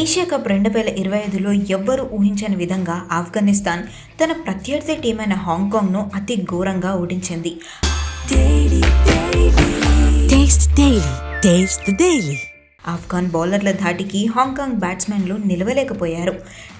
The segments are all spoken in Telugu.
ఏషియా కప్ రెండు వేల ఇరవై ఐదులో ఎవ్వరూ ఊహించని విధంగా ఆఫ్ఘనిస్తాన్ తన ప్రత్యర్థి టీమైన హాంకాంగ్ను అతి ఘోరంగా ఓడించింది. ఆఫ్ఘాన్ బౌలర్ల ధాటికి హాంకాంగ్ బ్యాట్స్మెన్లు నిలవలేకపోయారు.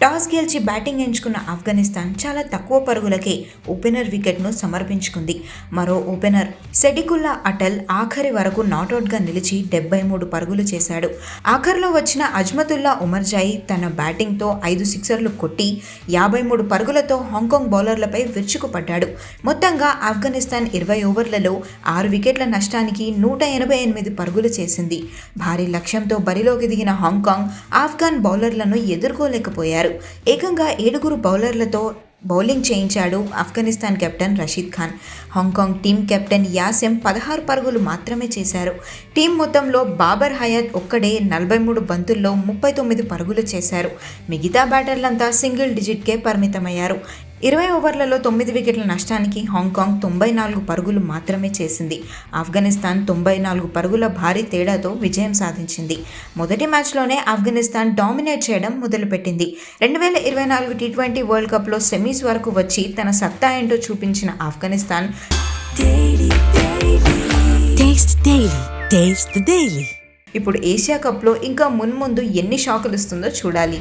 టాస్ గెలిచి బ్యాటింగ్ ఎంచుకున్న ఆఫ్ఘనిస్తాన్ చాలా తక్కువ పరుగులకే ఓపెనర్ వికెట్ను సమర్పించుకుంది. మరో ఓపెనర్ సెడికుల్లా అటల్ ఆఖరి వరకు నాటౌట్గా నిలిచి డెబ్బై మూడు పరుగులు చేశాడు. ఆఖరిలో వచ్చిన అజ్మతుల్లా ఉమర్జాయి తన బ్యాటింగ్తో ఐదు సిక్సర్లు కొట్టి యాభై మూడు పరుగులతో హాంకాంగ్ బౌలర్లపై విరుచుకుపడ్డాడు. మొత్తంగా ఆఫ్ఘనిస్తాన్ ఇరవై ఓవర్లలో ఆరు వికెట్ల నష్టానికి నూట ఎనభై ఎనిమిది పరుగులు చేసింది. భారీ లక్ష్యంతో బరిలోకి దిగిన హాంకాంగ్ ఆఫ్ఘాన్ బౌలర్లను ఎదుర్కోలేకపోయారు. ఏకంగా ఏడుగురు బౌలర్లతో బౌలింగ్ చేయించాడు Afghanistan captain Rashid Khan. Hong Kong team captain Yasim పదహారు పరుగులు మాత్రమే చేశారు. టీం మొత్తంలో బాబర్ హయాత్ ఒక్కడే నలభై మూడు బంతుల్లో ముప్పై తొమ్మిది పరుగులు చేశారు. మిగతా బ్యాటర్లంతా సింగిల్ డిజిట్కే పరిమితమయ్యారు. ఇరవై ఓవర్లలో తొమ్మిది వికెట్ల నష్టానికి హాంకాంగ్ తొంభై నాలుగు పరుగులు మాత్రమే చేసింది. ఆఫ్ఘనిస్తాన్ తొంభై నాలుగు పరుగుల భారీ తేడాతో విజయం సాధించింది. మొదటి మ్యాచ్లోనే ఆఫ్ఘనిస్తాన్ డామినేట్ చేయడం మొదలుపెట్టింది. రెండు వేల ఇరవై నాలుగు టీ ట్వంటీ వరల్డ్ కప్లో సెమీస్ వరకు వచ్చి తన సత్తా ఏంటో చూపించిన ఆఫ్ఘనిస్తాన్. ఇప్పుడు ఏషియా కప్లో ఇంకా మున్ముందు ఎన్ని షాకులు ఇస్తుందో చూడాలి.